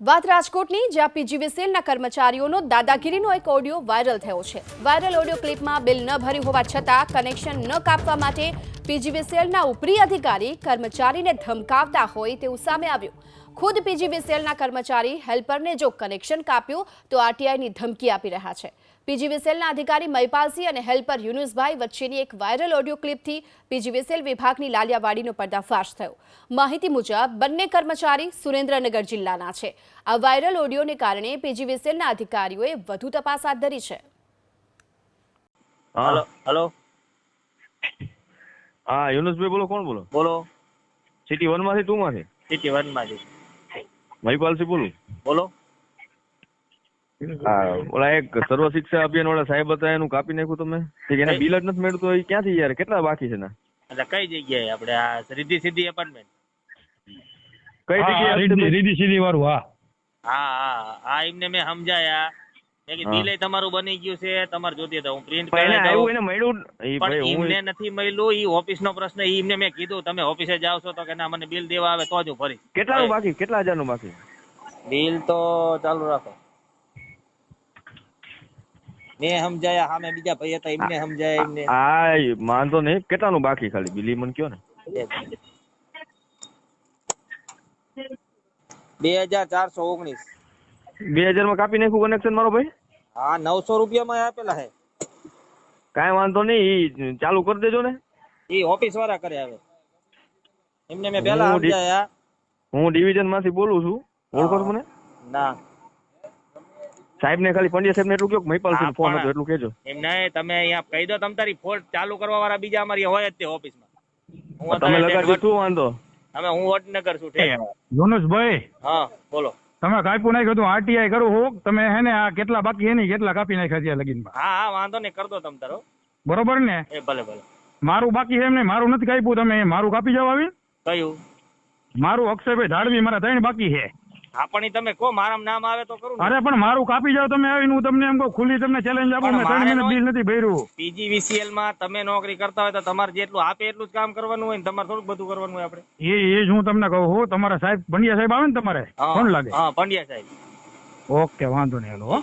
વાત રાજકોટની, જ્યાં પીજીવીસીએલના કર્મચારીઓનો દાદાગીરીનો એક ઓડિયો વાયરલ થયો છે. વાયરલ ઓડિયો ક્લિપમાં બિલ ન ભર્યું હોવા છતાં કનેક્શન ન કાપવા માટે પીજીવીસીએલના ઉપરી અધિકારી કર્મચારીને ધમકાવતા હોય તેવું સામે આવ્યું. ખુદ પીજીવીસીએલના કર્મચારી હેલ્પરને જો કનેક્શન કાપ્યું તો આરટીઆઈની ધમકી આપી રહ્યા છે. પીજીવીસીએલના અધિકારી મહિપાલસિંહ અને હેલ્પર યુનુસભાઈ વચ્ચેની એક વાયરલ ઓડિયો ક્લિપથી પીજીવીસીએલ વિભાગની લાલિયાવાડીનો પર્દાફાશ થયો. માહિતી મુજબ બંને કર્મચારી સુરેન્દ્રનગર જિલ્લાના છે. આ વાયરલ ઓડિયોને કારણે પીજીવીસીએલના અધિકારીઓએ વધુ તપાસ હાથ ધરી છે. Hello hello. હા યુનુસભાઈ બોલો કોણ બોલો? બોલો. સિટી વનમાંથી ટુ માંથી સિટી વનમાંથી મહિપાલસિંહ બોલું? બોલો. ઓલા એક સર્વ શિક્ષા અભિયાન વાળા સાહેબ હતા એનું કાપી નાખ્યું તમે? એને બિલ જ નથી મેળતો એ ક્યાંથી યાર? કેટલા બાકી છે ને એટલે કઈ જગ્યાએ? આપણે આ રીધી સીધી એપાર્ટમેન્ટ કઈ જગ્યાએ રીધી? સીધી વાળું હા. હા હા. હા એમને મેં સમજાયા. બિલ તમારું બની ગયું છે તમારે જોતી તો હું પ્રિન્ટ એને કરાવી આવ્યું દઉં એને મળ્યું એ પણ ભાઈ હું એમને નથી મળ્યું ઈ ઓફિસ નો પ્રશ્ન ઈ એમને મેં કીધું તમે ઓફિસે જાવ છો તો કે ના મને બિલ દેવા આવે તો જ હું ભરીશ કેટલાનું બાકી? કેટલા હજારનું બાકી? બિલ તો ચાલુ રાખો. મેં સમજાયા સામે બીજા ભાઈ હતા એમને સમજાયા એમને. હા વાંધો નહીં. કેટલાનું બાકી ખાલી? બિલ મને કયો ને? બે હજાર ચારસો ઓગણીસ. બે હજારમાં કાપી નાખ્યું કનેક્શન મારો ભાઈ? હા નવસો રૂપિયામાં આપેલા હે કાંઈ વાંધો નહીં ઈ ચાલુ કરી દેજો ને. એ ઓફિસ વાળા કરે હવે. એમને મેં પેલા હું સમજાયા. હું ડિવિઝનમાંથી બોલું છું. ઓળખો છો મને? ના. સાહેબ ને ખાલી પંડ્યા સાહેબ ને એટલું કયો મહિપાલ સિંહ ફોન હતો એટલું કેજો એમ નહીં તમે અહીંયા કહી દો તમ તારી ફોન ચાલુ કરવા વાળા બીજા અમારી હોય જ તે ઓફિસમાં હું તમે લગાડજો શું વાંધો? અમે હું વડનગર છું ઠેક. યુનુસભાઈ. હા બોલો. તમે કાપ્યું નાખ્યું હતું આરટીઆઈ કરું હું તમે હે ને આ કેટલા બાકી એની કેટલા કાપી નાખ્યા છે લગીનમાં? હા હા વાંધો નહીં કર દો તમે તારો. બરોબર ને? એ ભલે ભલે. મારું બાકી છે એમ નહીં મારું નથી કાપ્યું તમે મારું કાપી જાવ આવી? કયું? મારું અક્ષયભાઈ ધાડવી મારા ત્રણ બાકી છે. હા પણ તમે કહો મારા નામ આવે તો કરું અરે પણ મારું કાપી જાવ તમે આવીને હું તમને એમ કહું ખુલ્લી તમને ચેલેન્જ આપું મેં ત્રણ મહિના બિલ નથી ભર્યું. પીજીવીસીએલમાં તમે નોકરી કરતા હોય તો તમારે જેટલું આપે એટલું જ કામ કરવાનું હોય ને તમારે થોડુંક બધું કરવાનું હોય આપણે. એ એ જ હું તમને કહું છું તમારા સાહેબ પંડ્યા સાહેબ આવે ને તમારે? હા કોણ લાગે? હા પંડ્યા સાહેબ. ઓકે વાંધો નહીં હાલો હો.